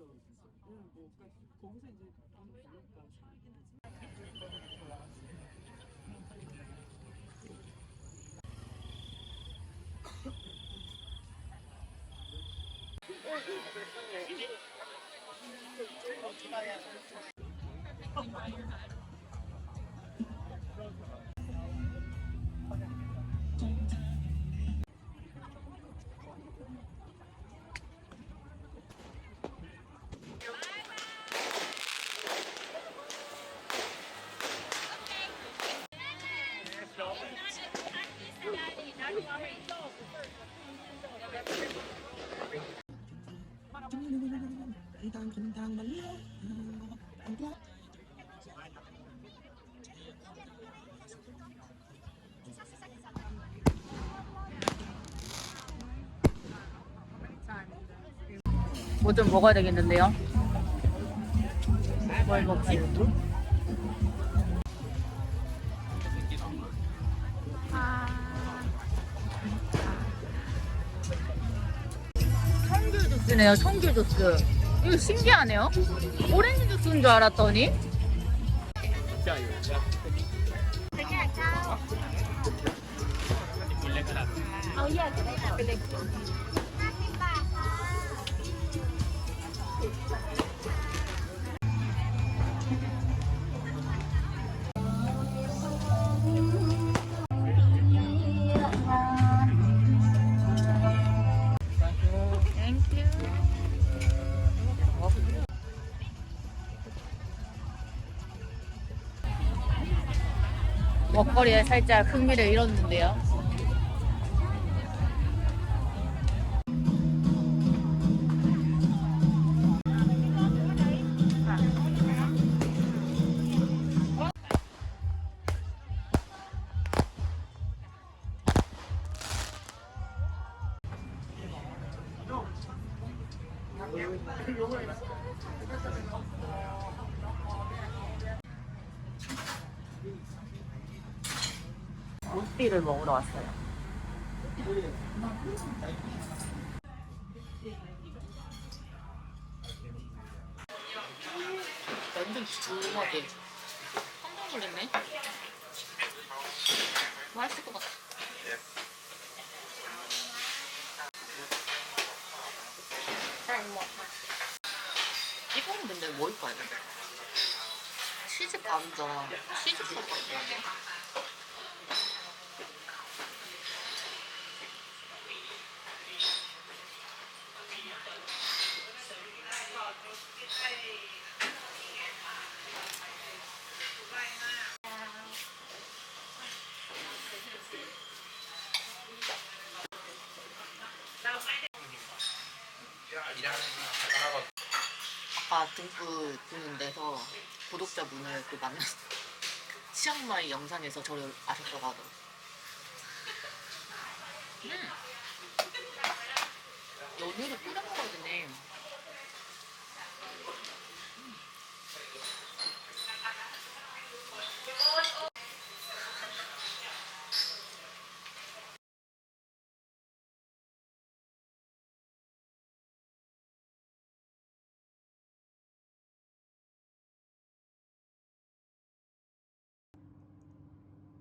그쵸. 응, 뭐 그러니까 거기서 이제 돈 버니까 살긴 하지. 뭐 좀 먹어야 되겠는데요? 뭘 먹지? 주스네요, 청귤 주스. 이거 신기하네요. 오렌지 주스인 줄 알았더니. 땡큐. 먹거리에 살짝 흥미를 잃었는데요. 롯비를 먹으러 왔어요. 완전 주먹이 깜짝 놀랐네. 맛있을 것 같아. 이거는 근데 뭘까요? 치즈 감자, 치즈 소스. 아까 등불 드는 데서 구독자 분을 그 만났 치앙마이 영상에서 저를 아셨다고 하더라고요. 음. 연유를 뿌려 먹어야 되네.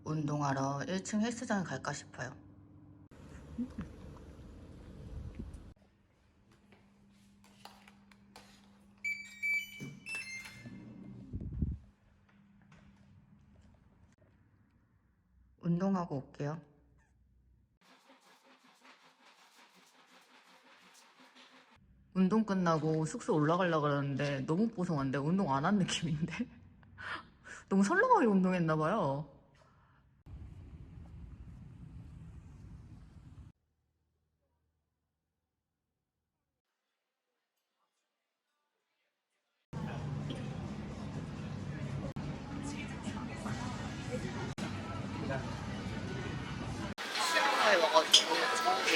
운동하러 1층 헬스장에 갈까 싶어요. 운동하고 올게요. 운동 끝나고 숙소 올라가려고 그러는데 너무 뽀송한데 운동 안 한 느낌인데? 너무 설렁하게 운동했나 봐요.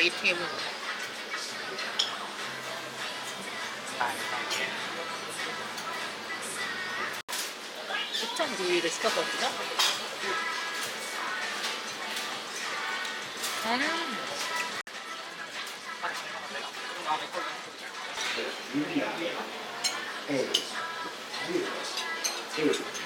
처음 웨이팅 해보는 거야. 추천 구이를 시켰거든요. 음. 이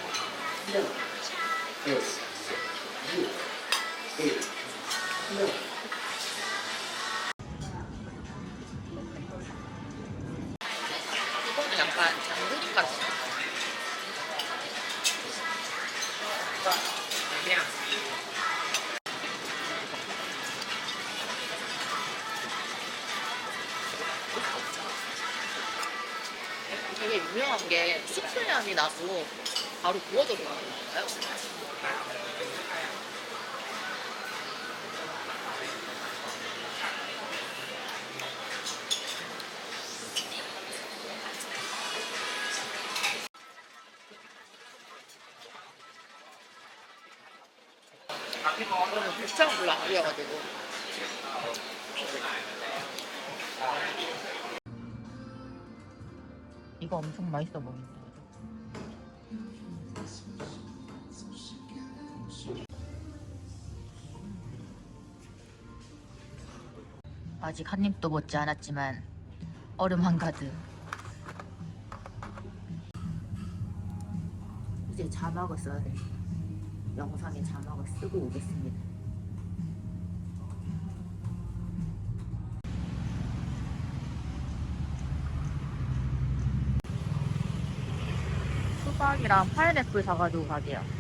바로 구워져서 나오는 건가요? 고추장 별로 안 좋아해가지고 이거 엄청 맛있어 보인다 아직 한 입도 먹지 않았지만 얼음 한가득 이제 자막을 써야 돼 영상에 자막을 쓰고 오겠습니다. 수박이랑 파인애플 사가지고 가게요.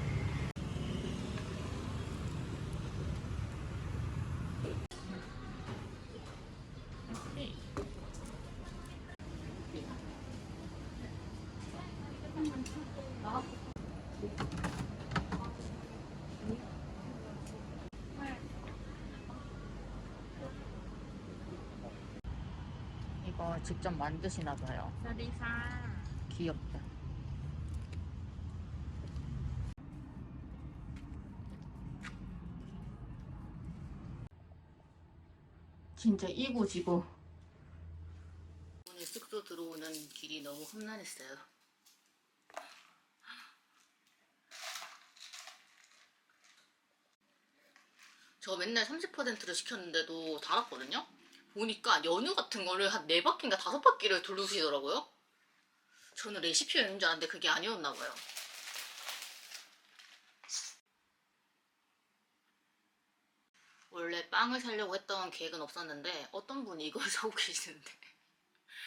이거 직접 만드시나 봐요. 사리사. 귀엽다. 진짜 이고지고 오늘 숙소 들어오는 길이 너무 험난했어요. 저 맨날 30%를 시켰는데도 닳았거든요? 보니까 연유 같은 거를 한 4바퀴인가 5바퀴를 돌리시더라고요. 저는 레시피가 있는 줄 알았는데 그게 아니었나 봐요. 원래 빵을 사려고 했던 계획은 없었는데 어떤 분이 이걸 사고 계시는데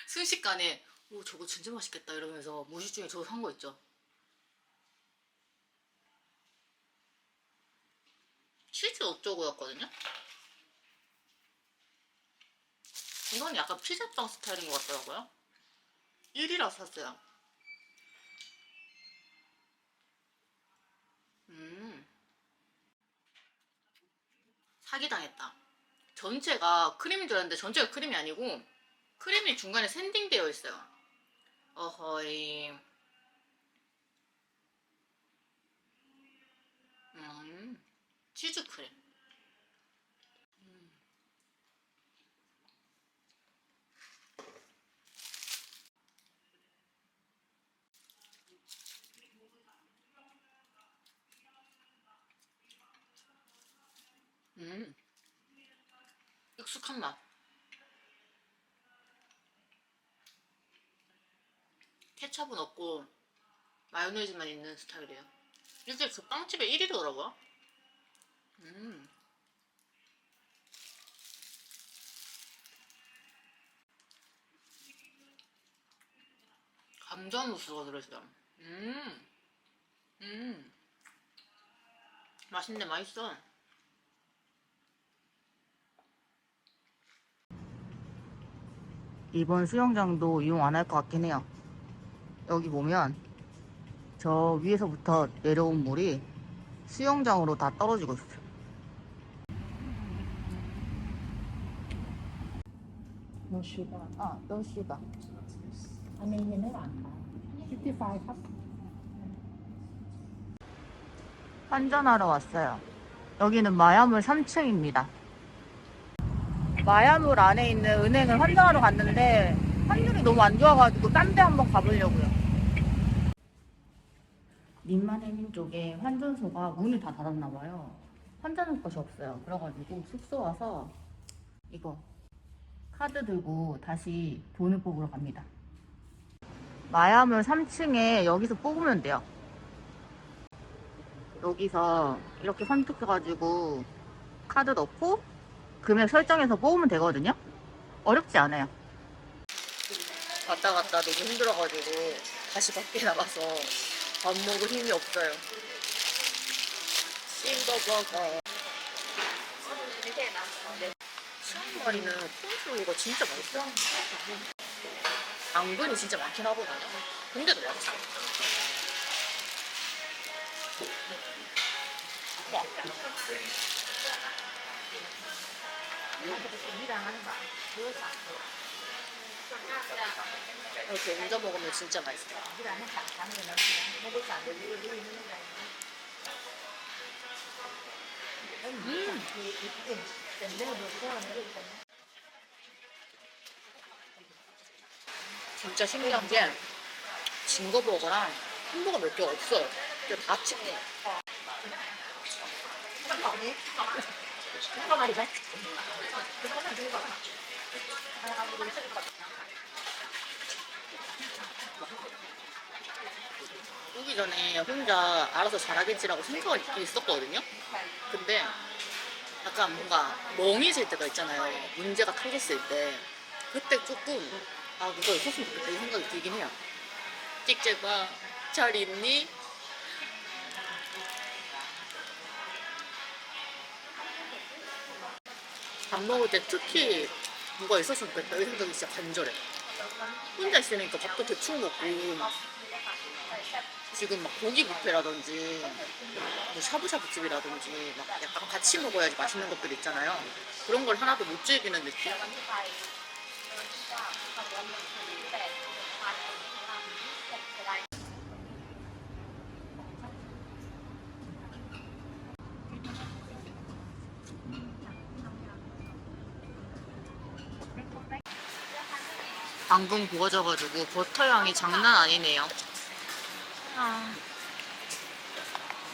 순식간에 오 저거 진짜 맛있겠다 이러면서 무식 중에 저거 산 거 있죠. 치즈 어쩌고였거든요. 이건 약간 피자빵 스타일인 것 같더라고요. 1이라 샀어요. 음. 사기당했다. 전체가 크림인 줄 알았는데 전체가 크림이 아니고 크림이 중간에 샌딩되어 있어요. 어허이. 음. 치즈 크림. 음. 익숙한 맛. 케첩은 없고 마요네즈만 있는 스타일이에요. 이게 그 빵집의 1위더라고요. 음. 감자 무스가 들어있어요. 음. 음. 맛있네, 맛있어. 이번 수영장도 이용 안 할 것 같긴 해요 여기 보면 저 위에서부터 내려온 물이 수영장으로 다 떨어지고 있어요 No sugar. 아, no sugar. 안에 있는 건 안가. 55. 환전하러 왔어요. 여기는 마야물 3층입니다. 마야물 안에 있는 은행을 환전하러 갔는데 환율이 너무 안 좋아가지고 딴 데 한번 가보려고요. 민만해민 쪽에 환전소가 문이 다 닫았나 봐요. 환전할 곳이 없어요. 그래가지고 숙소 와서 이거 카드 들고 다시 돈을 뽑으러 갑니다. 마야물 3층에 여기서 뽑으면 돼요. 여기서 이렇게 선택해가지고 카드 넣고 금액 설정해서 뽑으면 되거든요. 어렵지 않아요. 갔다 갔다 너무 힘들어가지고 다시 밖에 나가서 밥 먹을 힘이 없어요. 싱거버거. 시원머리는 콩수가 진짜 맛있어. 당근이 진짜 많긴 하거든요. 근데도 맛있어. 이렇게 얹어 먹으면 진짜 맛있어. 음. 진짜 신기한 게 징거버거랑 햄버거 몇 개가 없어요. 다치 네. 오기 전에 혼자 알아서 잘하겠지라고 생각을 있긴 있었거든요. 근데 약간 뭔가 멍이 질 때가 있잖아요. 문제가 터졌을 때. 그때 조금 아 그거 있었으면 좋겠다 이 생각이 들긴 해요. 찍찍아 잘 있니? 밥 먹을 때 특히 뭐가 있었으면 좋겠다 이 생각이 진짜 간절해. 혼자 있으니까 밥도 대충 먹고 지금 막 고기 뷔페라든지 뭐 샤브샤브 집이라든지 막 약간 같이 먹어야지 맛있는 것들 있잖아요. 그런 걸 하나도 못 즐기는 느낌. 방금 구워져가지고 버터 향이 장난 아니네요. 아.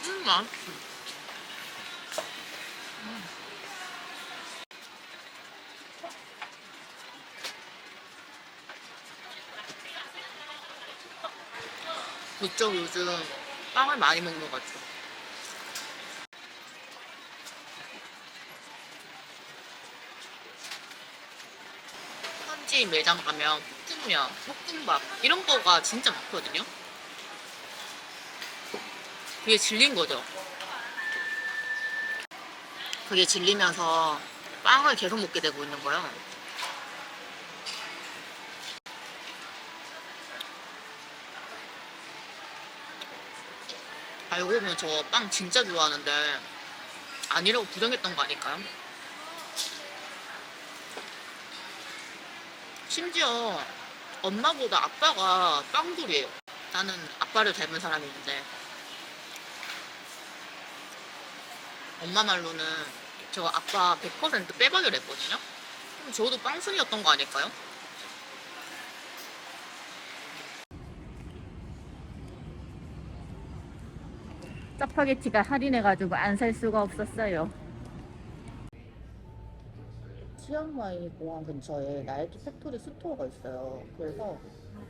음, 맛있어. 음. 부쩍 요즘 빵을 많이 먹는 것 같아. 현지 매장 가면 볶음면, 볶음밥 이런 거가 진짜 많거든요. 그게 질린 거죠. 그게 질리면서 빵을 계속 먹게 되고 있는 거예요. 알고 보면 저 빵 진짜 좋아하는데 아니라고 부정했던 거 아닐까요? 심지어 엄마보다 아빠가 빵돌이에요. 나는 아빠를 닮은 사람이 있는데 엄마 말로는 저 아빠 100% 빼박이를 했거든요. 그럼 저도 빵순이였던 거 아닐까요? 짜파게티가 할인해가지고 안 살 수가 없었어요. 치앙마이 공항 근처에 나이키 팩토리 스토어가 있어요. 그래서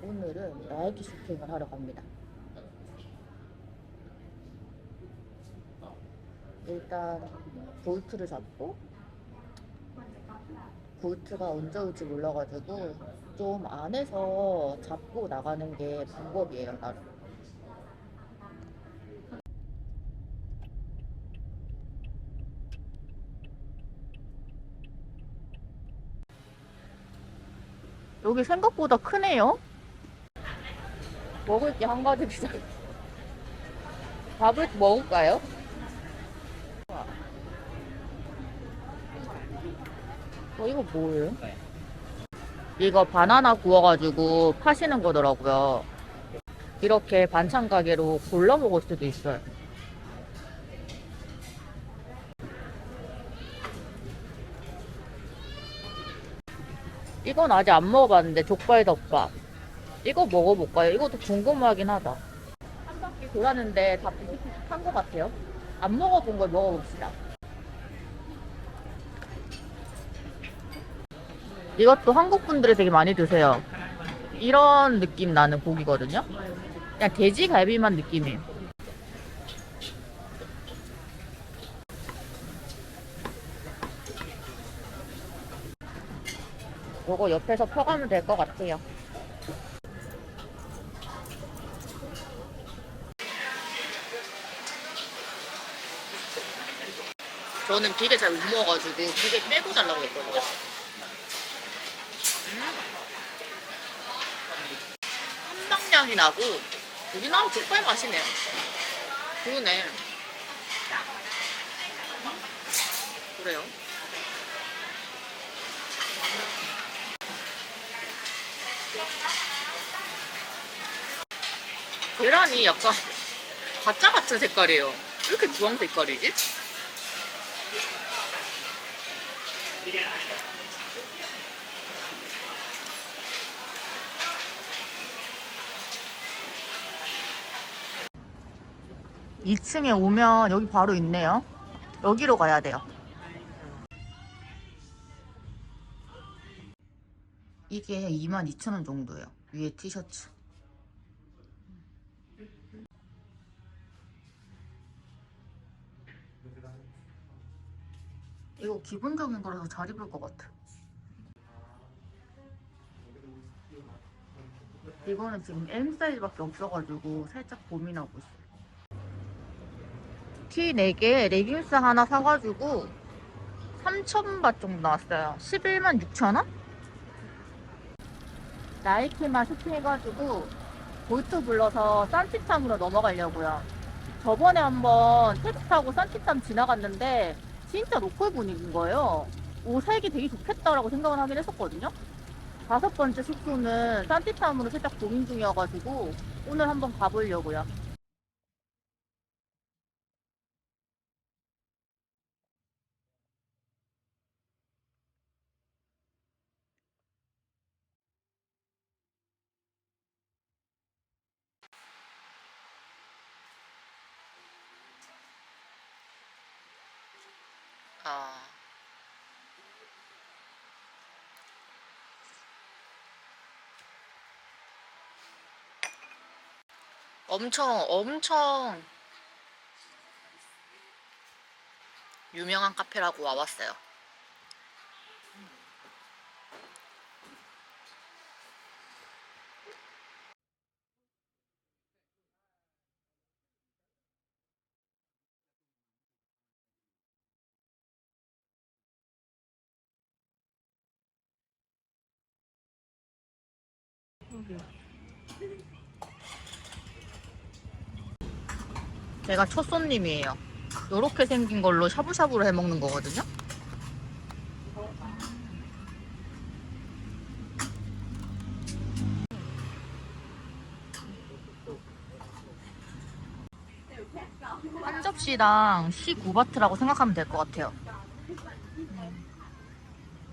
오늘은 나이키 쇼핑을 하러 갑니다. 일단 볼트를 잡고 볼트가 언제 올지 몰라가지고 좀 안에서 잡고 나가는 게 방법이에요 나름 여기 생각보다 크네요 먹을 게 한 가득 있어 밥을 먹을까요? 어, 이거 뭐예요? 이거 바나나 구워가지고 파시는 거더라고요. 이렇게 반찬 가게로 골라 먹을 수도 있어요. 이건 아직 안 먹어봤는데 족발 덮밥. 이거 먹어볼까요? 이것도 궁금하긴 하다. 한 바퀴 돌았는데 다 비슷비슷한 것 같아요. 안 먹어본 걸 먹어봅시다. 이것도 한국 분들이 되게 많이 드세요. 이런 느낌 나는 고기거든요. 그냥 돼지 갈비만 느낌이에요. 요거 옆에서 펴가면 될 것 같아요. 저는 비계 잘못 먹어가지고 비계 빼고 달라고 했거든요. 한방향이 나고 우리나라 족발 맛이네요. 그러네. 그래요. 계란이 약간 가짜 같은 색깔이에요. 왜 이렇게 주황 색깔이지? 이층에 오면 여기 바로 있네요. 여기로 가야 돼요. 이게 22,000원 정도예요. 위에 티셔츠. 기본적인 거라서 잘 입을 것 같아. 이거는 지금 M 사이즈밖에 없어가지고 살짝 고민하고 있어. 티 4개, 레깅스 하나 사가지고 3,000바 정도 나왔어요. 11만 6천원? 나이키만 쇼핑해가지고 볼트 불러서 산티탐으로 넘어가려고요. 저번에 한번 택시 타고 산티탐 지나갔는데 진짜 로컬 분위기인 거예요. 오, 살기 되게 좋겠다라고 생각을 하긴 했었거든요. 다섯 번째 숙소는 산티탐으로 살짝 고민 중이어가지고 오늘 한번 가보려고요. 아. 엄청 엄청 유명한 카페라고 와봤어요. 제가 첫 손님이에요. 요렇게 생긴 걸로 샤브샤브를 해 먹는 거거든요. 한 접시당 19바트라고 생각하면 될 것 같아요.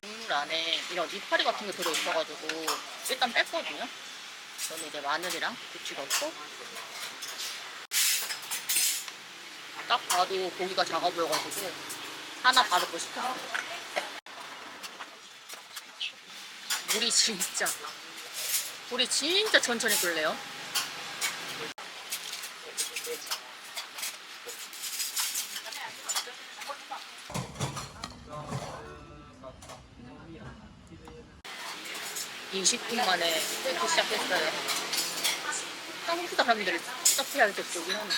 국물 안에 이런 이파리 같은 게 들어있어가지고 일단 뺐거든요. 저는 이제 마늘이랑 고추 넣고 딱 봐도 고기가 작아 보여가지고 하나 바르고 싶어요. 물이 진짜 물이 진짜 천천히 끓네요. (20분) 만에 끓기 시작했어요 한국 사람들이 서프해야 될 거긴 하네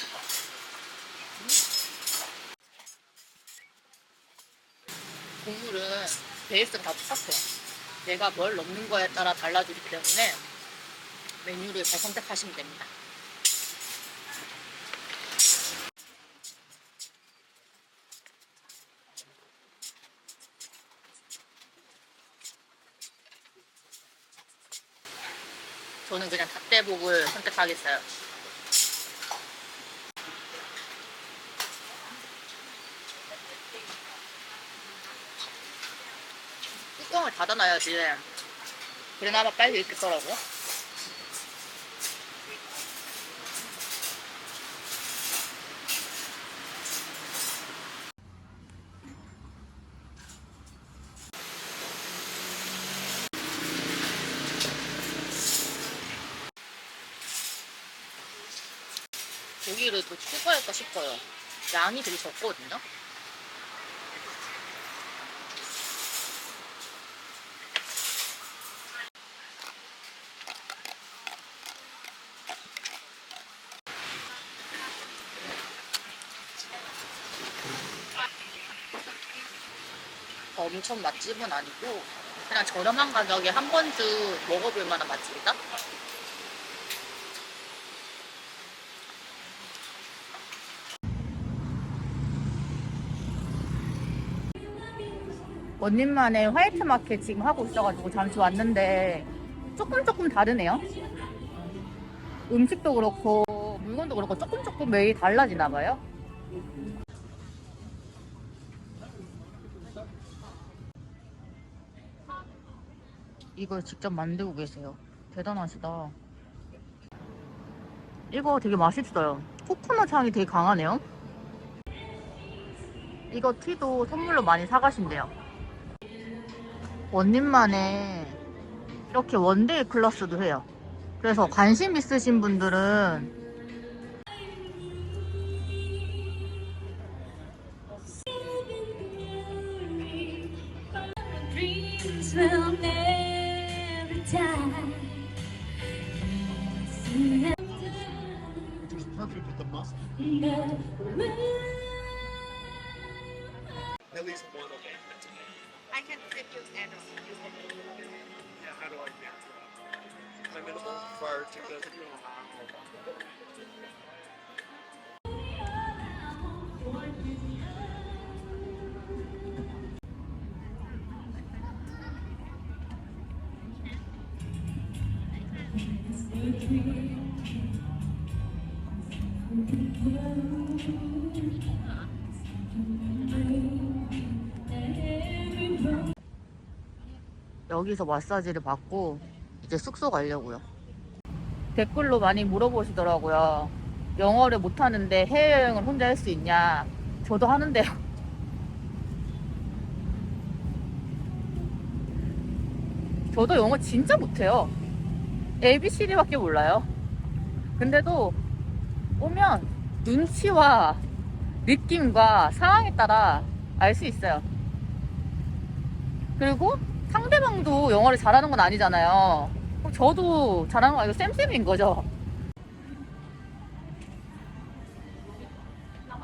국물은 베이스가 다 똑같아요. 내가 뭘 넣는 거에 따라 달라지기 때문에 메뉴를 잘 선택하시면 됩니다. 저는 그냥 닭대복을 선택하겠어요. 창을 닫아놔야지. 그래나마 빨리 읽겠더라고요 고기를 더 추가할까 싶어요. 양이 되게 적거든요. 엄청 맛집은 아니고 그냥 저렴한 가격에 한 번쯤 먹어볼 만한 맛집이다. 원님만의 화이트 마켓 지금 하고 있어가지고 잠시 왔는데 조금 조금 다르네요. 음식도 그렇고 물건도 그렇고 조금 조금 매일 달라지나 봐요. 이걸 직접 만들고 계세요. 대단하시다. 이거 되게 맛있어요. 코코넛 향이 되게 강하네요. 이거 티도 선물로 많이 사가신대요. 원님만의 이렇게 원데이 클래스도 해요. 그래서 관심 있으신 분들은 여기서 마사지를 받고 이제 숙소 가려고요. 댓글로 많이 물어보시더라고요. 영어를 못하는데 해외여행을 혼자 할 수 있냐? 저도 하는데요. 저도 영어 진짜 못해요. ABCD밖에 몰라요. 근데도 오면 눈치와 느낌과 상황에 따라 알 수 있어요. 그리고 상대방도 영어를 잘하는 건 아니잖아요. 저도 잘하는 거 아니고 쌤쌤인 거죠.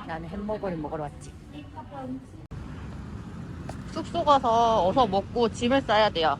나는 햄버거를 먹으러 왔지. 숙소 가서 어서 먹고 짐을 싸야 돼요.